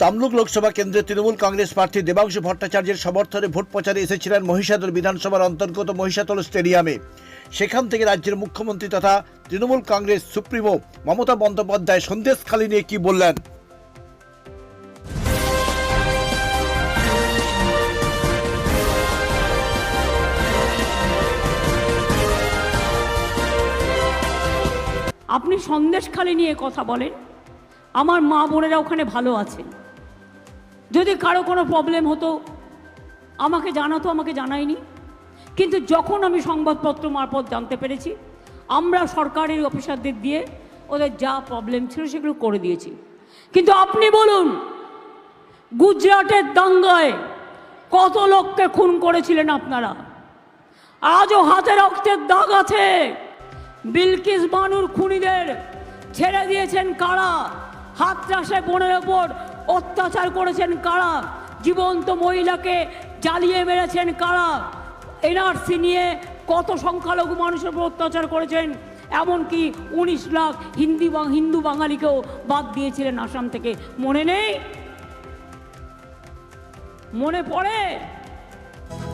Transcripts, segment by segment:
তমলুক লোকসভা কেন্দ্রে তৃণমূল কংগ্রেস প্রার্থী দেবাংশু ভট্টাচার্যের সমর্থনে ভোট প্রচারে এসেছিলেন মহিষাদল বিধানসভার অন্তর্গত মহিষাদল স্টেডিয়ামে। সেখান থেকে রাজ্যের মুখ্যমন্ত্রী তথা তৃণমূল কংগ্রেস সুপ্রিমো মমতা বন্দ্যোপাধ্যায় সন্দেশখালী নিয়ে কি বললেন? আপনি সন্দেশখালি নিয়ে কথা বলেন। আমার মা বোনেরা ওখানে ভালো আছেন। যদি কারও কোনো প্রবলেম হতো, আমাকে জানাতো, আমাকে জানায়নি। কিন্তু যখন আমি সংবাদপত্র মারফত জানতে পেরেছি, আমরা সরকারি অফিসারদের দিয়ে ওদের যা প্রবলেম ছিল সেগুলো করে দিয়েছি। কিন্তু আপনি বলুন, গুজরাটের দাঙ্গায় কত লোককে খুন করেছিলেন আপনারা? আজও হাতে রক্তের দাগ আছে। বিলকিস বানুর খুনিদের ছেড়ে দিয়েছেন কারা? হাত চাষে বোনের ওপর অত্যাচার করেছেন কারা? জীবন্ত মহিলাকে জ্বালিয়ে মেরেছেন কারা? এনআরসি নিয়ে কত সংখ্যালঘু মানুষের উপর অত্যাচার করেছেন? এমনকি উনিশ লাখ হিন্দি হিন্দু বাঙালিকেও বাদ দিয়েছিলেন আসাম থেকে। মনে নেই? মনে পড়ে?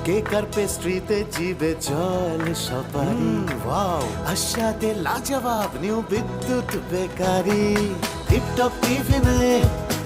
কেকার পেস্ট্রিতে জিবে জল সপারি ওয়াও আশাতে লাজবাব, নিউ বিদ্যুৎ বেকারি। টিপটপ টিফিনে